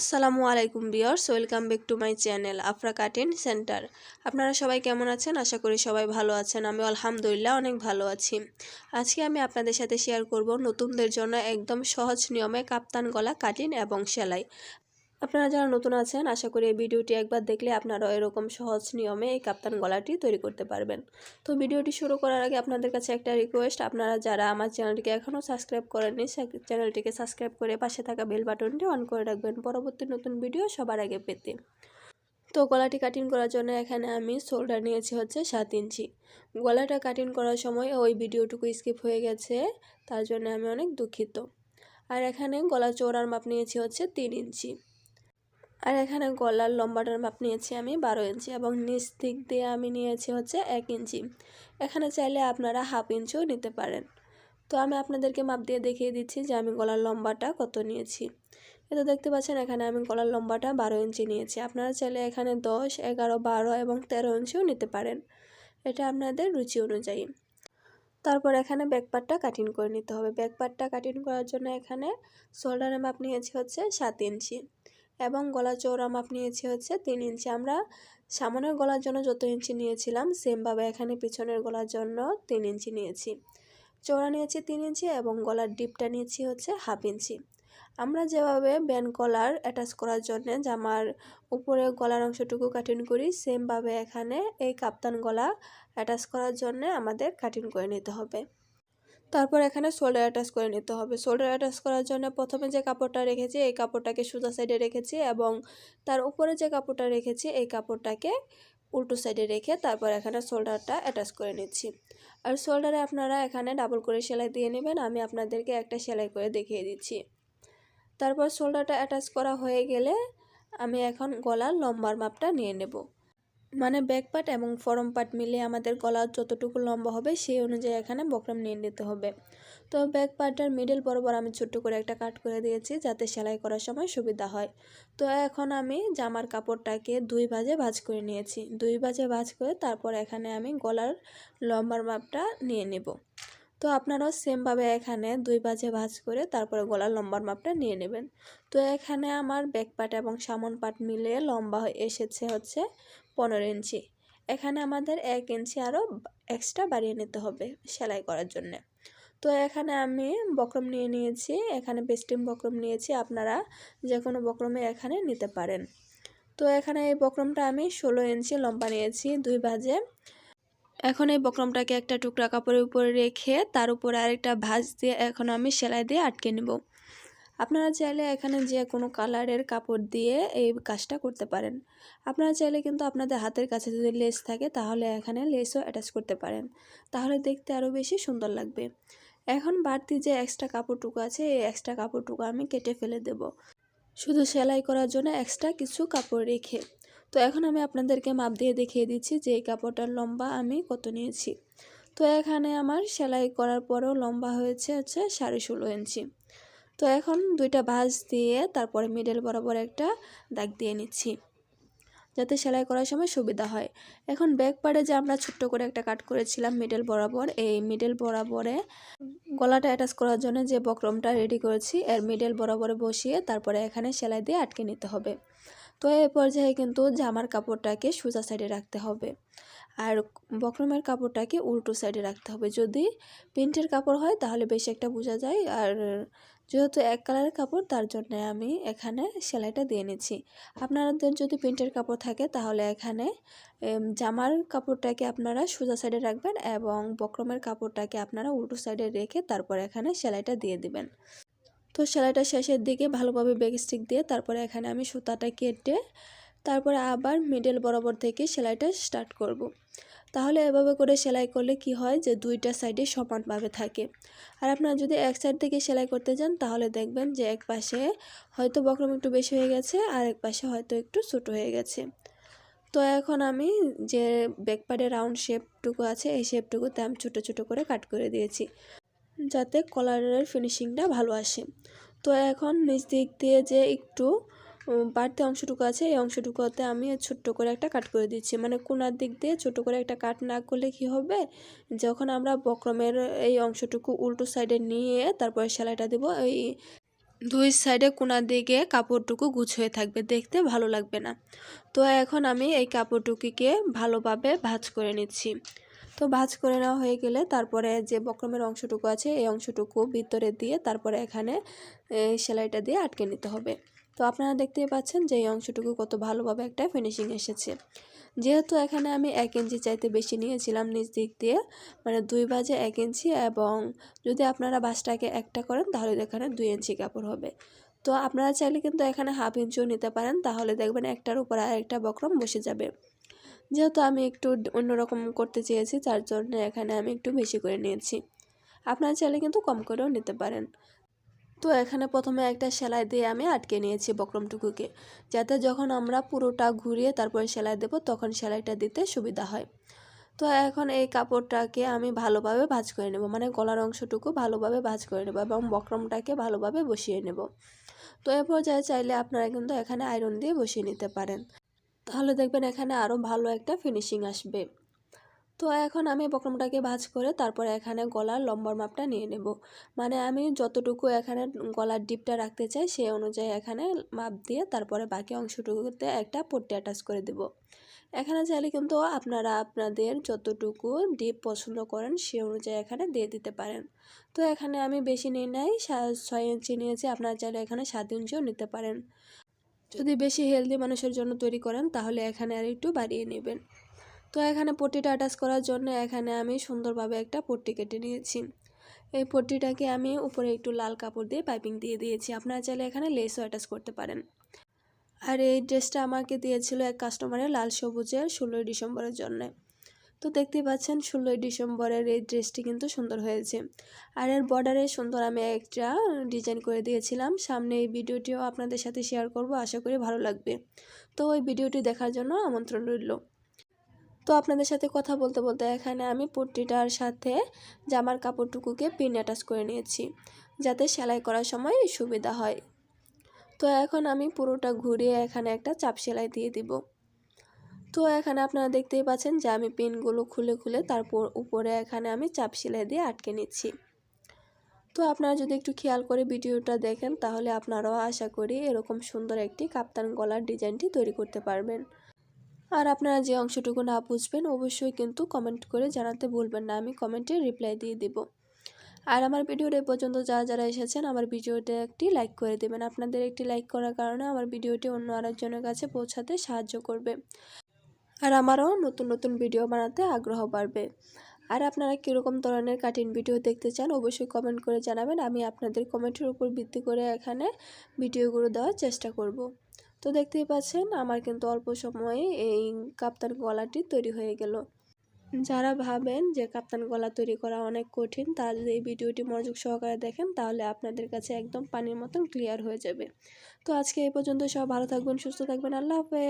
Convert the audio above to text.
আসসালামু আলাইকুম viewers welcome back to my channel Afra cutting centre. আপনারা সবাই কেমন আছেন? আশা করি সবাই ভালো আছেন। আমি আলহামদুলিল্লাহ অনেক ভালো আছি। আজকে আমি আপনাদের সাথে শেয়ার করব নতুনদের জন্য একদম সহজ নিয়মে কাপ্তান গলা কাটিন এবং সেলাই। আপনারা যারা নতুন আছেন, আশা করি এই ভিডিওটি একবার দেখলে আপনারা এরকম সহজ নিয়মে এই কাপ্তান গলাটি তৈরি করতে পারবেন। তো ভিডিওটি শুরু করার আগে আপনাদের কাছে একটা রিকোয়েস্ট আপনারা যারা আমার চ্যানেলটিকে এখনও সাবস্ক্রাইব করেননি চ্যানেলটিকে সাবস্ক্রাইব করে পাশে থাকা বেল বাটনটি অন করে রাখবেন। পরবর্তী নতুন ভিডিও সবার আগে পেতে। তো গলাটি কাটিং করার জন্য এখানে আমি শোল্ডার নিয়েছি হচ্ছে সাত ইঞ্চি। গলাটা কাটিং করার সময় ওই ভিডিওটুকু স্কিপ হয়ে গেছে, তার জন্য আমি অনেক দুঃখিত। আর এখানে গলা চৌড়ার মাপ নিয়েছি হচ্ছে তিন ইঞ্চি। আর এখানে গলার লম্বাটার মাপ নিয়েছি আমি বারো ইঞ্চি এবং নিচ দিক দিয়ে আমি নিয়েছি হচ্ছে এক ইঞ্চি। এখানে চাইলে আপনারা হাফ ইঞ্চিও নিতে পারেন। তো আমি আপনাদেরকে মাপ দিয়ে দেখিয়ে দিচ্ছি যে আমি গলার লম্বাটা কত নিয়েছি। এটা দেখতে পাচ্ছেন এখানে আমি গলার লম্বাটা বারো ইঞ্চি নিয়েছি। আপনারা চাইলে এখানে দশ, এগারো, বারো এবং তেরো ইঞ্চিও নিতে পারেন। এটা আপনাদের রুচি অনুযায়ী। তারপর এখানে ব্যাকপারটা কাটিং করে নিতে হবে। ব্যাকপারটা কাটিং করার জন্য এখানে শোল্ডারের মাপ নিয়েছি হচ্ছে সাত ইঞ্চি। এবং গলা চৌড়া মাপ নিয়েছি হচ্ছে তিন ইঞ্চি। আমরা সামনের গলার জন্য যত ইঞ্চি নিয়েছিলাম, সেমভাবে এখানে পিছনের গলার জন্য তিন ইঞ্চি নিয়েছি। চৌড়া নিয়েছি তিন ইঞ্চি এবং গলার ডিপটা নিয়েছি হচ্ছে হাফ ইঞ্চি। আমরা যেভাবে ব্যান কলার অ্যাটাচ করার জন্য জামার উপরে গলার অংশটুকু কাটিং করি, সেমভাবে এখানে এই কাপ্তান গলা অ্যাটাচ করার জন্য আমাদের কাটিং করে নিতে হবে। তারপর এখানে শোল্ডার অ্যাটাচ করে নিতে হবে। শোল্ডার অ্যাটাচ করার জন্য প্রথমে যে কাপড়টা রেখেছি, এই কাপড়টাকে সোজা সাইডে রেখেছি এবং তার উপরে যে কাপড়টা রেখেছি, এই কাপড়টাকে উল্টো সাইডে রেখে তারপর এখানে শোল্ডারটা অ্যাটাচ করে নিচ্ছি। আর শোল্ডারে আপনারা এখানে ডাবল করে সেলাই দিয়ে নেবেন, আমি আপনাদেরকে একটা সেলাই করে দেখিয়ে দিচ্ছি। তারপর শোল্ডারটা অ্যাটাচ করা হয়ে গেলে আমি এখন গলার লম্বার মাপটা নিয়ে নেব। মানে ব্যাক পার্ট এবং ফরম পার্ট মিলে আমাদের গলা যতটুকু লম্বা হবে সেই অনুযায়ী এখানে বক্রম নিয়ে নিতে হবে। তো ব্যাক পার্টটার মিডল বরাবর আমি ছোট্ট করে একটা কাট করে দিয়েছি যাতে সেলাই করার সময় সুবিধা হয়। তো এখন আমি জামার কাপড়টাকে দুই ভাজে ভাজ করে নিয়েছি। দুই ভাজে ভাজ করে তারপর এখানে আমি গলার লম্বার মাপটা নিয়ে নেব। তো আপনারাও সেমভাবে এখানে দুই বাজে ভাজ করে তারপরে গলার লম্বার মাপটা নিয়ে নেবেন। তো এখানে আমার ব্যাক পার্ট এবং সামন পার্ট মিলে লম্বা এসেছে হচ্ছে পনেরো ইঞ্চি। এখানে আমাদের এক ইঞ্চি আরও এক্সট্রা বাড়িয়ে নিতে হবে সেলাই করার জন্যে। তো এখানে আমি বক্রম নিয়ে নিয়েছি, এখানে বেস্টিম বক্রম নিয়েছি, আপনারা যে কোনো বক্রমে এখানে নিতে পারেন। তো এখানে এই বক্রমটা আমি ষোলো ইঞ্চি লম্বা নিয়েছি, দুই ভাজে। এখন এই বক্রমটাকে একটা টুকরা কাপড়ের উপরে রেখে তার উপরে আরেকটা ভাঁজ দিয়ে এখন আমি সেলাই দিয়ে আটকে নেব। আপনারা চাইলে এখানে যে কোনো কালারের কাপড় দিয়ে এই কাজটা করতে পারেন। আপনারা চাইলে কিন্তু আপনাদের হাতের কাছে যদি লেস থাকে, তাহলে এখানে লেসও অ্যাটাচ করতে পারেন। তাহলে দেখতে আরও বেশি সুন্দর লাগবে। এখন বাড়তি যে এক্সট্রা কাপড়টুকু আছে, এই এক্সট্রা কাপড়টুকু আমি কেটে ফেলে দেব। শুধু সেলাই করার জন্য এক্সট্রা কিছু কাপড় রেখে। তো এখন আমি আপনাদেরকে মাপ দিয়ে দেখিয়ে দিচ্ছি যে এই কাপড়টার লম্বা আমি কত নিয়েছি। তো এখানে আমার সেলাই করার পরেও লম্বা হয়েছে হচ্ছে সাড়ে ষোলো ইঞ্চি। তো এখন দুইটা ভাঁজ দিয়ে তারপরে মিডল বরাবর একটা দাগ দিয়ে নিচ্ছি, যাতে সেলাই করার সময় সুবিধা হয়। এখন ব্যাক পাড়ে যে আমরা ছোট্ট করে একটা কাট করেছিলাম মিডল বরাবর, এই মিডল বরাবরে গলাটা অ্যাটাচ করার জন্য যে বক্রমটা রেডি করেছি, এর মিডল বরাবরে বসিয়ে তারপরে এখানে সেলাই দিয়ে আটকে নিতে হবে। তো এই পর্যায়ে কিন্তু জামার কাপড়টাকে সোজা সাইডে রাখতে হবে। আর বক্রমের কাপড়টাকে উল্টো সাইডে রাখতে হবে। যদি প্রিন্টের কাপড় হয়, তাহলে বেশি একটা বোঝা যায়। আর যেহেতু এক কালারের কাপড়, তার জন্য আমি এখানে সেলাইটা দিয়ে নিচ্ছি। আপনাদের যদি প্রিন্টের কাপড় থাকে, তাহলে এখানে জামার কাপড়টাকে আপনারা সোজা সাইডে রাখবেন এবং বক্রমের কাপড়টাকে আপনারা উল্টো সাইডে রেখে তারপর এখানে সেলাইটা দিয়ে দিবেন। তো সেলাইটা শেষের দিকে ভালোভাবে বেগ স্টিক দিয়ে তারপরে এখানে আমি সুতাটা কেটে তারপরে আবার মিডল বরাবর থেকে সেলাইটা স্টার্ট করব। তাহলে এভাবে করে সেলাই করলে কি হয় যে দুইটা সাইডে সমানভাবে থাকে। আর আপনারা যদি এক সাইড থেকে সেলাই করতে যান, তাহলে দেখবেন যে এক পাশে হয়তো বক্রম একটু বেশি হয়ে গেছে, আর এক পাশে হয়তো একটু ছোট হয়ে গেছে। তো এখন আমি যে ব্যাকপার্ডে রাউন্ড শেপটুকু আছে, এই শেপটুকুতে আমি ছোটো ছোটো করে কাট করে দিয়েছি, যাতে কলারের ফিনিশিংটা ভালো আসে। তো এখন নিচ দিক দিয়ে যে একটু বাড়তি অংশটুকু আছে, এই অংশটুকুতে আমি ছোট্ট করে একটা কাট করে দিচ্ছি। মানে কোনার দিক দিয়ে ছোট করে একটা কাট না করলে কি হবে? যখন আমরা বক্রমের এই অংশটুকু উল্টো সাইডে নিয়ে তারপরে সেলাইটা দেবো, এই দুই সাইডে কোনার দিকে কাপড়টুকু গুছ হয়ে থাকবে। দেখতে ভালো লাগবে না। তো এখন আমি এই কাপড়টুকুকে ভালোভাবে ভাজ করে নিচ্ছি। তো ভাজ করে নেওয়া হয়ে গেলে তারপরে যে বক্রমের অংশটুকু আছে, এই অংশটুকু ভিতরে দিয়ে তারপরে এখানে সেলাইটা দিয়ে আটকে নিতে হবে। তো আপনারা দেখতেই পাচ্ছেন যে এই অংশটুকু কত ভালোভাবে একটা ফিনিশিং এসেছে। যেহেতু এখানে আমি এক ইঞ্চি চাইতে বেশি নিয়েছিলাম নিচ দিক দিয়ে মানে দুই বাজে এক ইঞ্চি এবং যদি আপনারা বাসটাকে একটা করেন তাহলে এখানে দুই ইঞ্চি কাপড় হবে। তো আপনারা চাইলে কিন্তু এখানে হাফ ইঞ্চিও নিতে পারেন, তাহলে দেখবেন একটার উপর আর একটা বক্রম বসে যাবে। যেহেতু আমি একটু অন্যরকম করতে চেয়েছি, তার জন্য এখানে আমি একটু বেশি করে নিয়েছি। আপনারা চাইলে কিন্তু কম করেও নিতে পারেন। তো এখানে প্রথমে একটা সেলাই দিয়ে আমি আটকে নিয়েছি বক্রমটুকুকে। যাতে যখন আমরা পুরোটা ঘুরিয়ে তারপরে সেলাই দেব, তখন সেলাইটা দিতে সুবিধা হয়। তো এখন এই কাপড়টাকে আমি ভালোভাবে ভাজ করে নেব মানে গলার অংশটুকু ভালোভাবে ভাজ করে নেব এবং বক্রমটাকে ভালোভাবে বসিয়ে নেব। তো এ পর্যায়ে চাইলে আপনারা কিন্তু এখানে আয়রন দিয়ে বসিয়ে নিতে পারেন। তাহলে দেখবেন এখানে আরও ভালো একটা ফিনিশিং আসবে। তো এখন আমি বক্রমটাকে ভাজ করে তারপরে এখানে গলার লম্বার মাপটা নিয়ে নেব। মানে আমি যতটুকু এখানে গলার ডিপটা রাখতে চাই সেই অনুযায়ী এখানে মাপ দিয়ে তারপরে বাকি অংশটুকুতে একটা পট্টি অ্যাটাচ করে দেব। এখানে চাইলে কিন্তু আপনারা আপনাদের যতটুকু ডিপ পছন্দ করেন সে অনুযায়ী এখানে দিয়ে দিতে পারেন। তো এখানে আমি বেশি নিই নাই ছয় ইঞ্চি নিয়েছি, আপনারা চাইলে এখানে সাত ইঞ্চিও নিতে পারেন। যদি বেশি হেলদি মানুষের জন্য তৈরি করেন তাহলে এখানে আর একটু বাড়িয়ে নেবেন। তো এখানে পট্টিটা অ্যাটাচ করার জন্য এখানে আমি সুন্দরভাবে একটা পট্টি কেটে নিয়েছি। এই পট্টিটাকে আমি উপরে একটু লাল কাপড় দিয়ে পাইপিং দিয়ে দিয়েছি। আপনারা চাইলে এখানে লেসও অ্যাটাচ করতে পারেন। আর এই ড্রেসটা আমাকে দিয়েছিল এক কাস্টমারের লাল সবুজের ষোলোই ডিসেম্বরের জন্য। তো দেখতেই পাচ্ছেন, ষোলোই ডিসেম্বরের এই ড্রেসটি কিন্তু সুন্দর হয়েছে। আর এর বর্ডারে সুন্দর আমি একটা ডিজাইন করে দিয়েছিলাম। সামনে এই ভিডিওটিও আপনাদের সাথে শেয়ার করব, আশা করি ভালো লাগবে। তো ওই ভিডিওটি দেখার জন্য আমন্ত্রণ রইল। তো আপনাদের সাথে কথা বলতে বলতে এখানে আমি পট্টিটার সাথে জামার কাপড়টুকুকে পিন অ্যাটাচ করে নিয়েছি, যাতে সেলাই করার সময় সুবিধা হয়। তো এখন আমি পুরোটা ঘুরিয়ে এখানে একটা চাপ সেলাই দিয়ে দিব। তো এখানে আপনারা দেখতেই পাচ্ছেন যে আমি পিনগুলো খুলে খুলে তারপর উপরে এখানে আমি চাপ সেলাই দিয়ে আটকে নিচ্ছি। তো আপনারা যদি একটু খেয়াল করে ভিডিওটা দেখেন, তাহলে আপনারাও আশা করি এরকম সুন্দর একটি কাপ্তান গলার ডিজাইনটি তৈরি করতে পারবেন। আর আপনারা যে অংশটুকু না বুঝবেন, অবশ্যই কিন্তু কমেন্ট করে জানাতে ভুলবেন না। আমি কমেন্টে রিপ্লাই দিয়ে দেব। আর আমার ভিডিওর এ পর্যন্ত যারা যারা এসেছেন, আমার ভিডিওটা একটি লাইক করে দেবেন। আপনাদের একটি লাইক করার কারণে আমার ভিডিওটি অন্য আরেকজনের কাছে পৌঁছাতে সাহায্য করবে। আর আমারও নতুন নতুন ভিডিও বানাতে আগ্রহ বাড়বে। আর আপনারা কীরকম ধরনের কাটিং ভিডিও দেখতে চান, অবশ্যই কমেন্ট করে জানাবেন। আমি আপনাদের কমেন্টের উপর ভিত্তি করে এখানে ভিডিওগুলো দেওয়ার চেষ্টা করব। তো দেখতেই পাচ্ছেন আমার কিন্তু অল্প সময়ে এই কাপ্তান গলাটি তৈরি হয়ে গেল। যারা ভাবেন যে কাপ্তান গলা তৈরি করা অনেক কঠিন, তারা যদি এই ভিডিওটি মনোযোগ সহকারে দেখেন, তাহলে আপনাদের কাছে একদম পানির মতন ক্লিয়ার হয়ে যাবে। তো আজকে এই পর্যন্ত সব ভালো থাকবেন, সুস্থ থাকবেন, আল্লাহ হাফেজ।